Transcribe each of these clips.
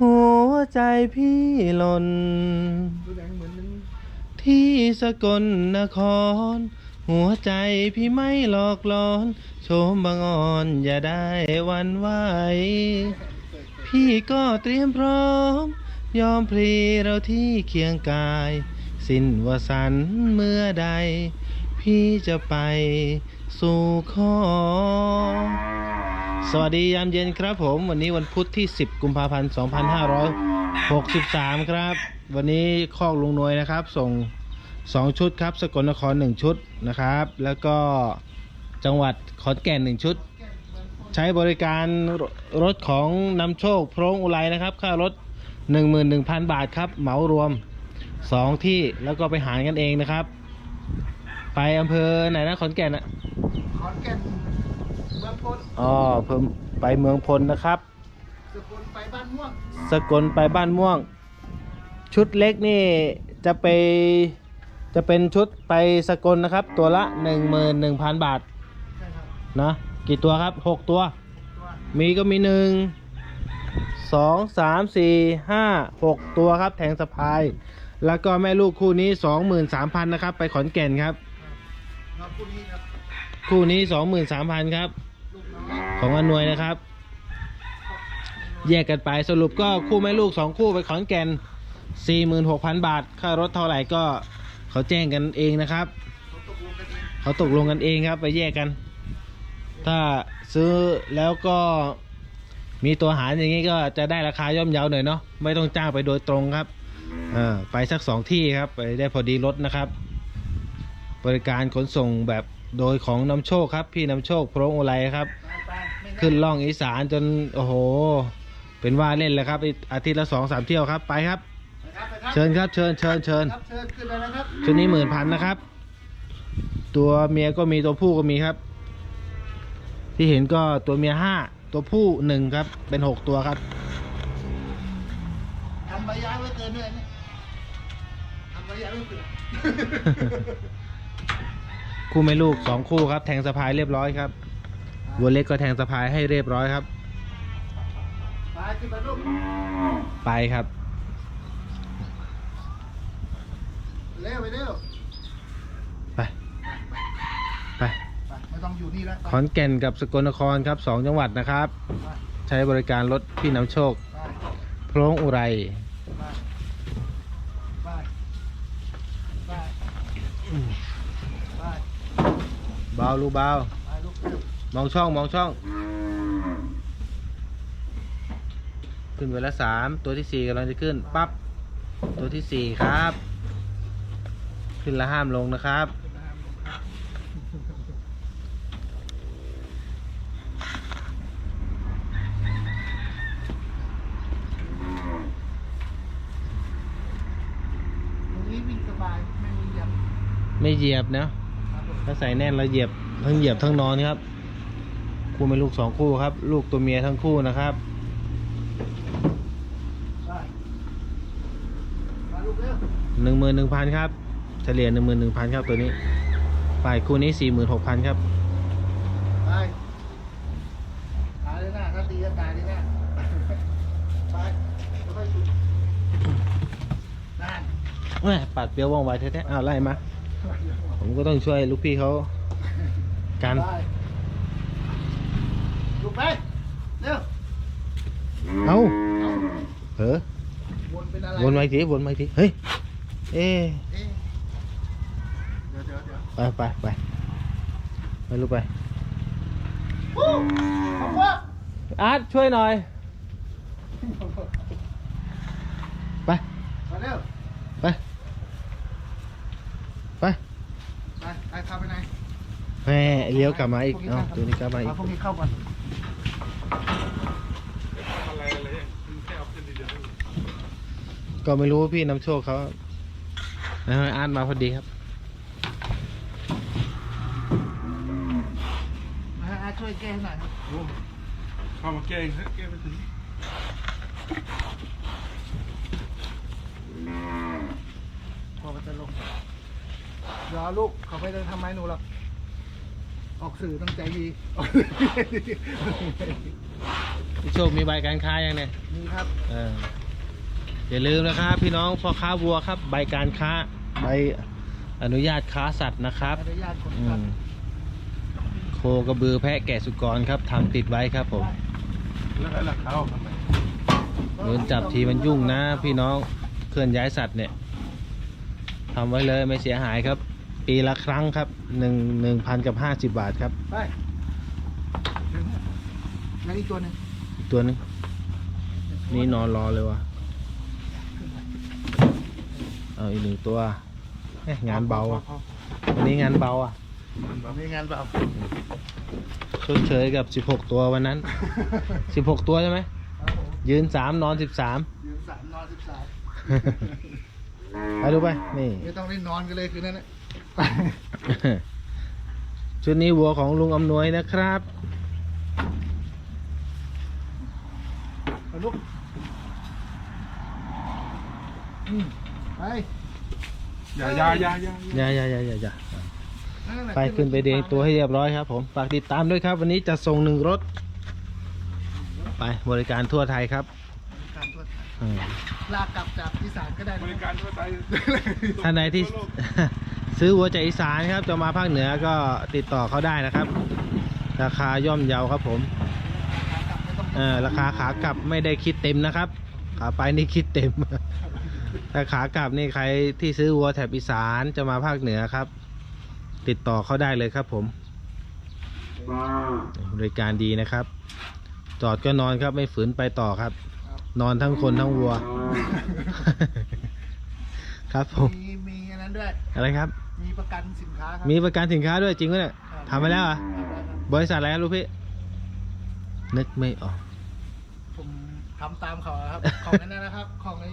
หัวใจพี่หล่น ที่สกลนคร หัวใจพี่ไม่หลอกลอนโชมบางอ่อนอย่าได้วันไหว พี่ก็เตรียมพร้อม ยอมพลีเราที่เคียงกาย สิ้นวสันเมื่อใด พี่จะไปสู่ขอ สวัสดียามเย็นครับผม วันนี้วันพุธที่ 10 กุมภาพันธ์ 2563 ครับ วันนี้คอกลุงนวยนะครับ ส่ง 2 ชุดครับ สกลนคร 1 ชุดนะครับ แล้วก็จังหวัดขอนแก่น 1 ชุด ใช้บริการรถของนำโชคโพรงอุไรนะครับ ค่ารถ 11,000 บาทครับ เหมารวม 2 ที่แล้วก็ไปหารกันเองนะครับ ไปอำเภอไหนนะขอนแก่นอะขอนแก่น เมืองพลอ๋อเพิ่มไปเมืองพลนะครับ สกลไปบ้านม่วงสกลไปบ้านม่วง ชุดเล็กนี่จะไปจะเป็นชุดไปสกลนะครับ ตัวละ 11,000 บาทใช่ครับนะกี่ตัวครับ 6 ตัว ตัวมีก็มีหนึ่งสองสามสี่ห้าหกตัวครับ แทงสะพาย แล้วก็แม่ลูกคู่นี้ 23,000นะครับ ไปขอนแก่นครับเราคู่นี้ครับ คู่นี้ 23,000ครับลูกน้อย ของอนวยนะครับ แยกกันไปสรุปก็คู่แม่ลูก 2 คู่ไปขอนแก่น 46,000 บาท ค่ารถเท่าไหร่ก็เขาแจ้งกันเองนะครับ เขาตกลงกันเองครับ ไปแยกกัน ถ้าซื้อแล้วก็มีตัวหารอย่างนี้ก็จะได้ราคาย่อมเยาหน่อยเนาะไม่ต้องจ้างไปโดยตรงครับไปสักสองที่ครับ ไปได้พอดีรถนะครับ บริการขนส่งแบบโดยของนำโชคครับ พี่นำโชคโพรงโอไลครับ ขึ้นล่องอีสานจนโอ้โห เป็นว่าเล่นเลยครับอาทิตย์ละสองสามเที่ยวครับไปครับนะครับไปครับเชิญครับเชิญเชิญเชิญครับเชิญขึ้นเลยนะครับชุดนี้หมื่นพันนะครับ ตัวเมียก็มีตัวผู้ก็มีครับ ที่เห็นก็ตัวเมียห้าตัวผู้หนึ่งครับ เป็นหกตัวครับทำใบย้ายไว้เกินเนี่ยเนี่ยทำใบย้ายไว้เกินคู่แม่ลูกสองคู่ครับ แทงสะพายเรียบร้อยครับ วัวเล็กก็แทงสะพายให้เรียบร้อยครับ ไปขึ้นไปลูกไปครับ เร็วไปเร็วไปไป ไปไม่ต้องอยู่นี่แล้วขอนแก่นกับสกลนครครับสองจังหวัดนะครับไปใช้บริการรถพี่นำโชคไปโพรงอุไรไปไปไปไปเบาลูกเบาไปลูกเร็ว มองช่องมองช่อง ขึ้นไปละสามตัวที่สี่กำลังจะขึ้นปั๊บตัวที่สี่ครับ ขึ้นและห้ามลงนะครับ ตรงนี้วิ่งสบายไม่มีเหยียบไม่เหยียบนะครับผมถ้าใส่แน่นเราเหยียบทั้งเหยียบทั้งนอนครับ คู่เป็นลูกสองคู่ครับ ลูกตัวเมียทั้งคู่นะครับได้มาลูกเร็วหนึ่งหมื่นหนึ่งพันครับ เฉลี่ยหนึ่งหมื่นหนึ่งพันครับตัวนี้ฝ่ายคู่นี้สี่หมื่นหกพันครับไปตายเลยนะถ้าตีก็ตายเลยนะไปค่อยๆจุดนั่นแม่ปัดเปรี้ยวว่องไวแท้ๆอ้าวไล่มา ผมก็ต้องช่วยลูกพี่เขากัน ไปลูกไป เร็วเอาเอาเผลอวนเป็นอะไรวนมาอีกทีวนมาอีกทีเฮ้ย เอ๊ะเอ๊ะเดี๋ยวเดี๋ยวเดี๋ยวไปไปไปไปลูกไปวู้ขอบคุณอาร์ตช่วยหน่อย ไป มาเร็ว ไป ไปไปไปเข้าไปไหนแม่เลี้ยวกลับมาอีกเอ้าตัวนี้กลับมาอีกเอพวกนี้เข้าก่อน ก็ไม่รู้ว่าพี่นำโชคเขานะฮะอาร์ตมาพอดีครับมาให้อาช่วยแก้ให้หน่อยครับโอ้เข้ามาแก้เองฮะแก้ไม่ถึงกลัวมันจะลงเดี๋ยวเอาลูกเขาไปจะทำไมหนูหรอกออกสื่อต้องใจดีพี่โชคมีใบการค้ายังเนี่ยมีครับ เออ อย่าลืมนะครับพี่น้องพ่อค้าวัวครับ ใบการค้าใบอนุญาตค้าสัตว์นะครับอนุญาตคนอืขับมโคกระบือแพะแกะสุกรครับทำติดไว้ครับผมแล้วไอ้ราคาเอาทำไมโดนจับทีมันยุ่งนะ พี่น้องเคลื่อนย้ายสัตว์เนี่ยทำไว้เลยไม่เสียหายครับ ปีละครั้งครับหนึ่งหนึ่งพันกับห้าสิบบาทครับไปแล้วอีกตัวหนึ่งอีกตัวหนึงนี่นอนรอเลยวะ เอาอีกหนึ่งตัวเอ๊ะงานเบาอะวันนี้งานเบาอะมีงานเปล่าชดเชยกับสิบหกตัววันนั้นสิบหกตัวใช่ไหมครับผมยืนสามนอนสิบสามยืนสามนอนสิบสามไปดูไปนี่ไม่ต้องได้นอนกันเลยคืนนั้นนะชุดนี้วัวของลุงอำนวยนะครับเอาลุกอืม ไปอย่าอย่าอย่าอย่าอย่าอย่าอย่าอย่าอย่านั่นแหละไปขึ้นไปเดงตัวให้เรียบร้อยครับผม ฝากติดตามด้วยครับ วันนี้จะส่งหนึ่งรถ ไปบริการทั่วไทยครับการตรวจอืมลากกลับจากอีสานก็ได้บนะริการทั่วไปท่านใดที่ ซื้อวัวจากอีสานครับ จะมาภาคเหนือก็ติดต่อเขาได้นะครับ ราคาย่อมเยาครับผมขากลับไม่ต้องเออราคาขากลับไม่ได้คิดเต็มนะครับ ขาไปนี่คิดเต็ม ถ้าขากลับนี่ใครที่ซื้อวัวแถบอีสานจะมาภาคเหนือครับ ติดต่อเขาได้เลยครับผมบริการดีนะครับ จอดก็นอนครับไม่ฝืนไปต่อครับ นอนทั้งคนทั้งวัว ครับผม มีมีอันนั้นด้วย อะไรครับ มีประกันสินค้าครัมีประกันสินค้าด้วยจริงไหมเนี่ยครับทำไปแล้วเหรอะทำได้ครับบริษัทอะไรครับลูกพี่ นึกไม่ออกผม ทำตามเขาอะครับ ของนั้นนะครับ ของไอ้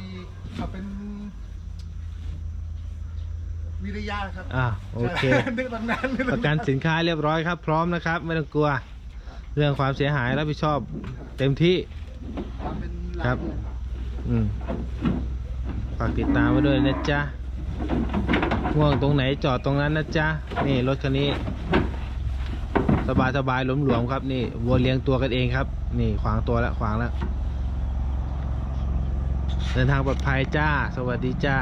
เขาเป็น วิริยะครับอ่าโอเคนึกตอนนั้นนึประกันสินค้าเรียบร้อยครับ พร้อมนะครับ ไม่ต้องกลัว เรื่องความเสียหายรับผิดชอบเต็มที่ทำเป็นหลักครับเนี่ยอืมฝากติดตามไว้ด้วยนะจ๊ะง่วงตรงไหนจอดตรงนั้นนะจ๊ะ นี่รถคันนี้ สบายสบายหลวมๆครับ นี่วัวเลี้ยงตัวกันเองครับ นี่ขวางตัวแล้วขวางแล้ว เดินทางปลอดภัยจ้า สวัสดีจ้า